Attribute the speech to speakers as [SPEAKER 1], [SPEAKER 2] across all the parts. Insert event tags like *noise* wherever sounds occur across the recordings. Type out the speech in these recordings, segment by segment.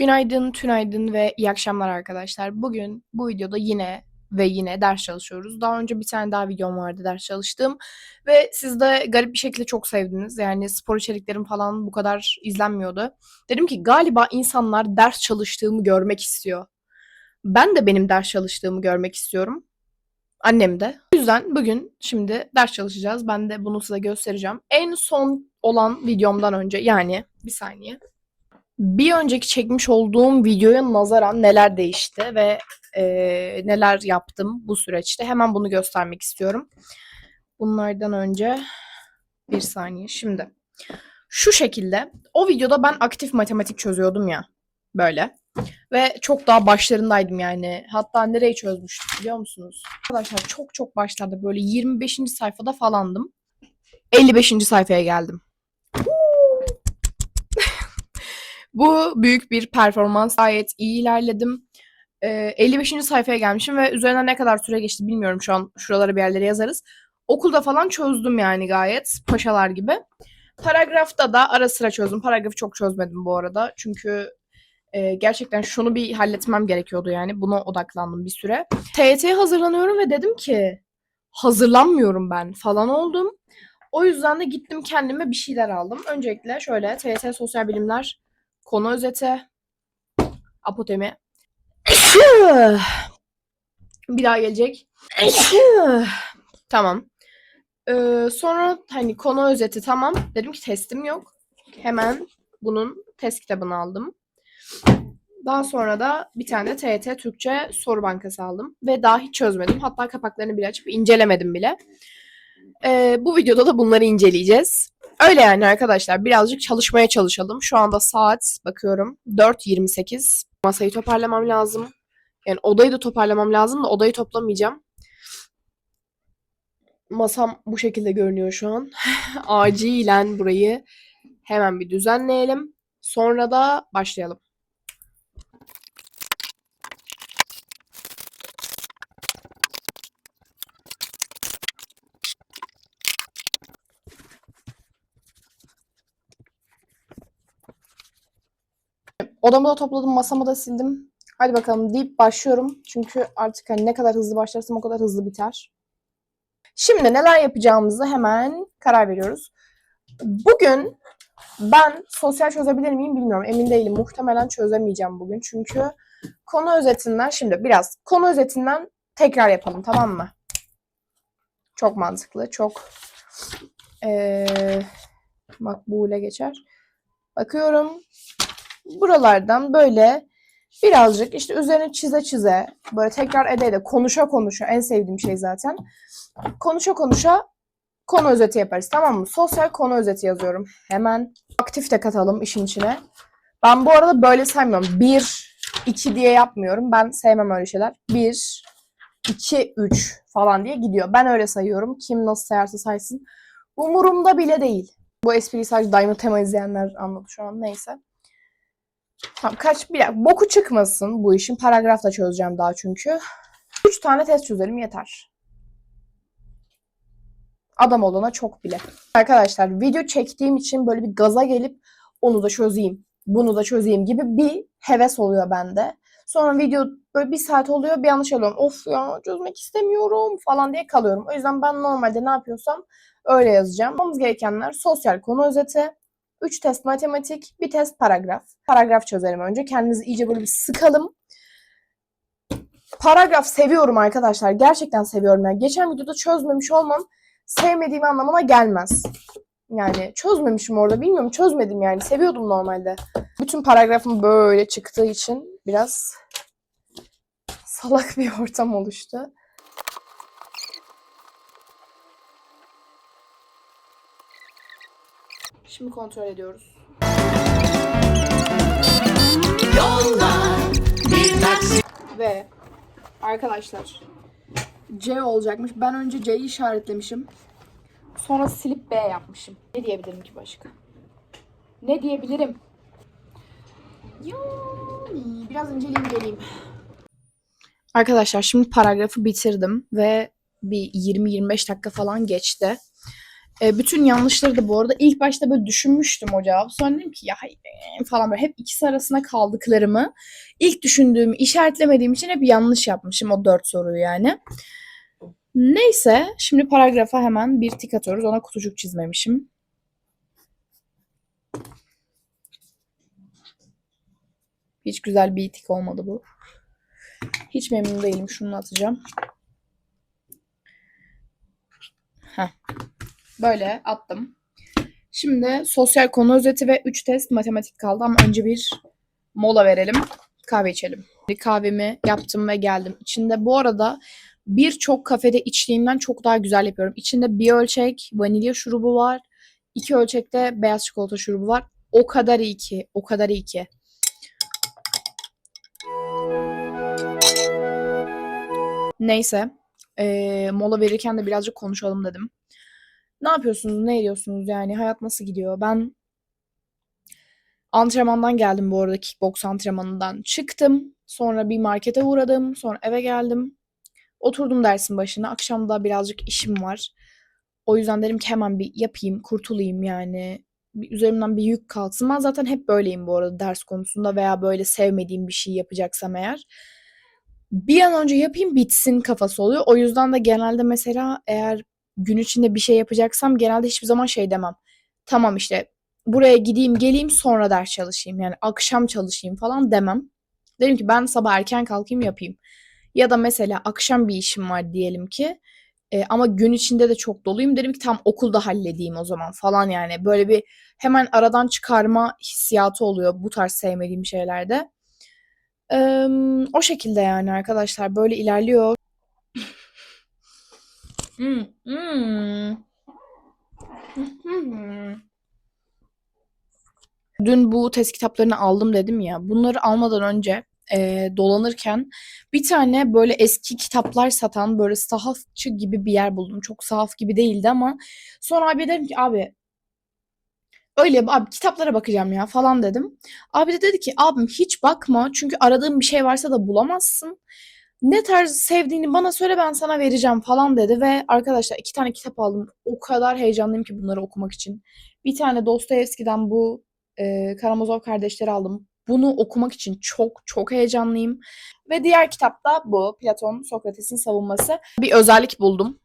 [SPEAKER 1] Günaydın, tünaydın ve iyi akşamlar arkadaşlar. Bugün bu videoda yine ve yine ders çalışıyoruz. Daha önce bir tane daha videom vardı ders çalıştığım ve siz de garip bir şekilde çok sevdiniz. Yani spor içeriklerim falan bu kadar izlenmiyordu. Dedim ki galiba insanlar ders çalıştığımı görmek istiyor. Ben de benim ders çalıştığımı görmek istiyorum. Annem de. O yüzden bugün şimdi ders çalışacağız. Ben de bunu size göstereceğim. En son olan videomdan önce yani bir saniye bir önceki çekmiş olduğum videoya nazaran neler değişti ve e, neler yaptım bu süreçte hemen bunu göstermek istiyorum. Bunlardan önce bir saniye şimdi. Şu şekilde o videoda ben aktif matematik çözüyordum ya böyle ve çok daha başlarındaydım yani. Hatta nereyi çözmüştüm biliyor musunuz? Arkadaşlar çok çok başlarda böyle 25. sayfada falandım. 55. sayfaya geldim. Bu büyük bir performans. Gayet iyi ilerledim. Ee, 55. sayfaya gelmişim ve üzerinden ne kadar süre geçti bilmiyorum şu an. Şuralara bir yerlere yazarız. Okulda falan çözdüm yani gayet. Paşalar gibi. Paragrafta da ara sıra çözdüm. Paragrafı çok çözmedim bu arada. Çünkü e, gerçekten şunu bir halletmem gerekiyordu yani. Buna odaklandım bir süre. TYT'ye hazırlanıyorum ve dedim ki hazırlanmıyorum ben falan oldum. O yüzden de gittim kendime bir şeyler aldım. Öncelikle şöyle TYT Sosyal Bilimler Konu özeti. Apotemi. Bir daha gelecek. tamam. Ee, sonra hani konu özeti tamam. Dedim ki testim yok. Hemen bunun test kitabını aldım. Daha sonra da bir tane de TYT Türkçe soru bankası aldım. Ve daha hiç çözmedim. Hatta kapaklarını bile açıp incelemedim bile. Ee, bu videoda da bunları inceleyeceğiz. Öyle yani arkadaşlar birazcık çalışmaya çalışalım. Şu anda saat bakıyorum 4.28. Masayı toparlamam lazım. Yani odayı da toparlamam lazım da odayı toplamayacağım. Masam bu şekilde görünüyor şu an. *laughs* Acilen burayı hemen bir düzenleyelim. Sonra da başlayalım. Odamı da topladım, masamı da sildim. Hadi bakalım deyip başlıyorum. Çünkü artık hani ne kadar hızlı başlarsam o kadar hızlı biter. Şimdi neler yapacağımızı hemen karar veriyoruz. Bugün ben sosyal çözebilir miyim bilmiyorum. Emin değilim. Muhtemelen çözemeyeceğim bugün. Çünkü konu özetinden şimdi biraz konu özetinden tekrar yapalım tamam mı? Çok mantıklı. Çok ee, makbule geçer. Bakıyorum buralardan böyle birazcık işte üzerine çize çize böyle tekrar ede ede konuşa konuşa en sevdiğim şey zaten. Konuşa konuşa konu özeti yaparız tamam mı? Sosyal konu özeti yazıyorum. Hemen aktif de katalım işin içine. Ben bu arada böyle saymıyorum. 1, 2 diye yapmıyorum. Ben sevmem öyle şeyler. 1, 2, 3 falan diye gidiyor. Ben öyle sayıyorum. Kim nasıl sayarsa saysın. Umurumda bile değil. Bu espriyi sadece Diamond Tema izleyenler anladı şu an. Neyse. Tamam kaç bir dakika. Boku çıkmasın bu işin. Paragrafla çözeceğim daha çünkü. Üç tane test çözelim yeter. Adam olana çok bile. Arkadaşlar video çektiğim için böyle bir gaza gelip onu da çözeyim. Bunu da çözeyim gibi bir heves oluyor bende. Sonra video böyle bir saat oluyor bir yanlış alıyorum. Of ya çözmek istemiyorum falan diye kalıyorum. O yüzden ben normalde ne yapıyorsam öyle yazacağım. Yapmamız gerekenler sosyal konu özeti, 3 test matematik, bir test paragraf. Paragraf çözelim önce. Kendimizi iyice böyle bir sıkalım. Paragraf seviyorum arkadaşlar. Gerçekten seviyorum. Yani geçen videoda çözmemiş olmam sevmediğim anlamına gelmez. Yani çözmemişim orada. Bilmiyorum çözmedim yani. Seviyordum normalde. Bütün paragrafım böyle çıktığı için biraz salak bir ortam oluştu. Şimdi kontrol ediyoruz. Ve arkadaşlar C olacakmış. Ben önce C'yi işaretlemişim. Sonra silip B yapmışım. Ne diyebilirim ki başka? Ne diyebilirim? Yani biraz inceleyeyim geleyim. Arkadaşlar şimdi paragrafı bitirdim ve bir 20-25 dakika falan geçti. E, bütün yanlışları da bu arada ilk başta böyle düşünmüştüm o cevabı. Sonra dedim ki ya falan böyle hep ikisi arasında kaldıklarımı ilk düşündüğümü işaretlemediğim için hep yanlış yapmışım o dört soruyu yani. Neyse şimdi paragrafa hemen bir tik atıyoruz. Ona kutucuk çizmemişim. Hiç güzel bir tik olmadı bu. Hiç memnun değilim. Şunu atacağım. Heh. Böyle attım. Şimdi sosyal konu özeti ve 3 test matematik kaldı ama önce bir mola verelim. Kahve içelim. Kahvemi yaptım ve geldim. İçinde bu arada birçok kafede içtiğimden çok daha güzel yapıyorum. İçinde bir ölçek vanilya şurubu var. iki ölçekte beyaz çikolata şurubu var. O kadar iyi ki. O kadar iyi ki. Neyse. eee, mola verirken de birazcık konuşalım dedim. Ne yapıyorsunuz? Ne ediyorsunuz? Yani hayat nasıl gidiyor? Ben antrenmandan geldim bu arada kickbox antrenmanından. Çıktım. Sonra bir markete uğradım. Sonra eve geldim. Oturdum dersin başına. Akşam da birazcık işim var. O yüzden dedim ki hemen bir yapayım, kurtulayım yani. Bir üzerimden bir yük kalksın. Ben zaten hep böyleyim bu arada ders konusunda veya böyle sevmediğim bir şey yapacaksam eğer. Bir an önce yapayım bitsin kafası oluyor. O yüzden de genelde mesela eğer gün içinde bir şey yapacaksam genelde hiçbir zaman şey demem. Tamam işte buraya gideyim geleyim sonra ders çalışayım. Yani akşam çalışayım falan demem. Derim ki ben sabah erken kalkayım yapayım. Ya da mesela akşam bir işim var diyelim ki. e, ama gün içinde de çok doluyum. Derim ki tam okulda halledeyim o zaman falan yani. Böyle bir hemen aradan çıkarma hissiyatı oluyor bu tarz sevmediğim şeylerde. Eee, o şekilde yani arkadaşlar böyle ilerliyor. Hmm. Dün bu test kitaplarını aldım dedim ya. Bunları almadan önce eee, dolanırken bir tane böyle eski kitaplar satan böyle sahafçı gibi bir yer buldum. Çok sahaf gibi değildi ama sonra abi dedim ki abi öyle abi kitaplara bakacağım ya falan dedim. Abi de dedi ki abim hiç bakma çünkü aradığın bir şey varsa da bulamazsın. Ne tarz sevdiğini bana söyle ben sana vereceğim falan dedi ve arkadaşlar iki tane kitap aldım. O kadar heyecanlıyım ki bunları okumak için. Bir tane Dostoyevski'den bu e, Karamazov kardeşleri aldım. Bunu okumak için çok çok heyecanlıyım. Ve diğer kitapta bu Platon Sokrates'in savunması. Bir özellik buldum.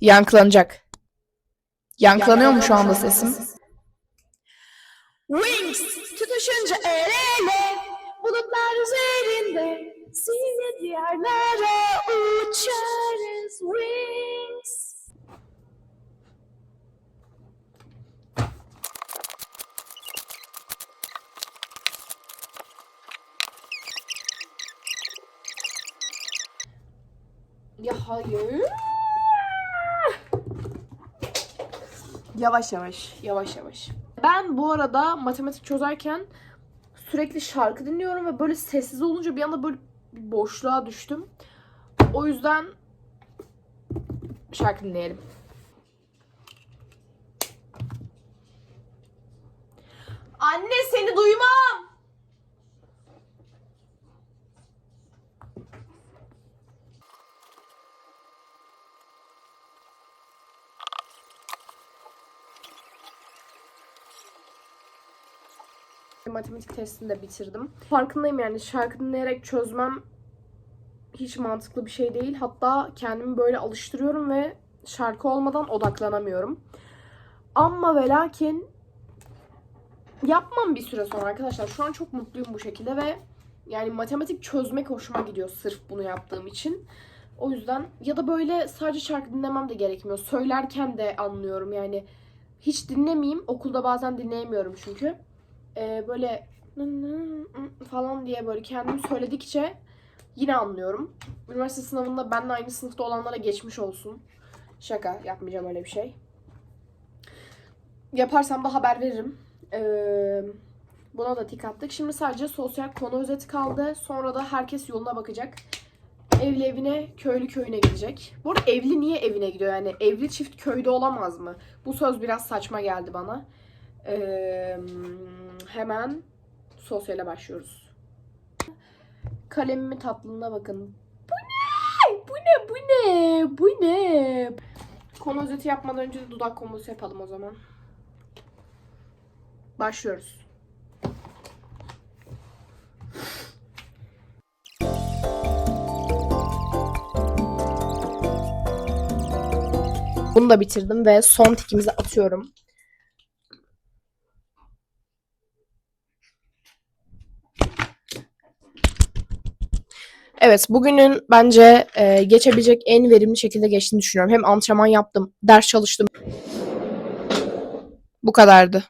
[SPEAKER 1] Yankılanacak. Yankılanıyor mu şu anda sesim? Wings tutuşunca el ele bulutlar üzerinde sizinle diyarlara uçarız Wings. Ya hayır. Yavaş yavaş, yavaş yavaş. Ben bu arada matematik çözerken sürekli şarkı dinliyorum ve böyle sessiz olunca bir anda böyle bir boşluğa düştüm. O yüzden şarkı dinleyelim. Anne seni duymam. Matematik testini de bitirdim. Farkındayım yani şarkı dinleyerek çözmem hiç mantıklı bir şey değil. Hatta kendimi böyle alıştırıyorum ve şarkı olmadan odaklanamıyorum. Ama ve lakin yapmam bir süre sonra arkadaşlar. Şu an çok mutluyum bu şekilde ve yani matematik çözmek hoşuma gidiyor sırf bunu yaptığım için. O yüzden ya da böyle sadece şarkı dinlemem de gerekmiyor. Söylerken de anlıyorum yani. Hiç dinlemeyeyim. Okulda bazen dinleyemiyorum çünkü e, böyle falan diye böyle kendim söyledikçe yine anlıyorum. Üniversite sınavında benimle aynı sınıfta olanlara geçmiş olsun. Şaka yapmayacağım öyle bir şey. Yaparsam da haber veririm. Ee, buna da tik attık. Şimdi sadece sosyal konu özeti kaldı. Sonra da herkes yoluna bakacak. Evli evine, köylü köyüne gidecek. Bu arada evli niye evine gidiyor? Yani evli çift köyde olamaz mı? Bu söz biraz saçma geldi bana. Ee, hemen sosyale başlıyoruz. Kalemimin tatlılığına bakın. Bu ne? Bu ne? Bu ne? Bu ne? konu özeti yapmadan önce de dudak kombosu yapalım o zaman. Başlıyoruz. Bunu da bitirdim ve son tikimizi atıyorum. Evet, bugünün bence e, geçebilecek en verimli şekilde geçtiğini düşünüyorum. Hem antrenman yaptım, ders çalıştım. Bu kadardı.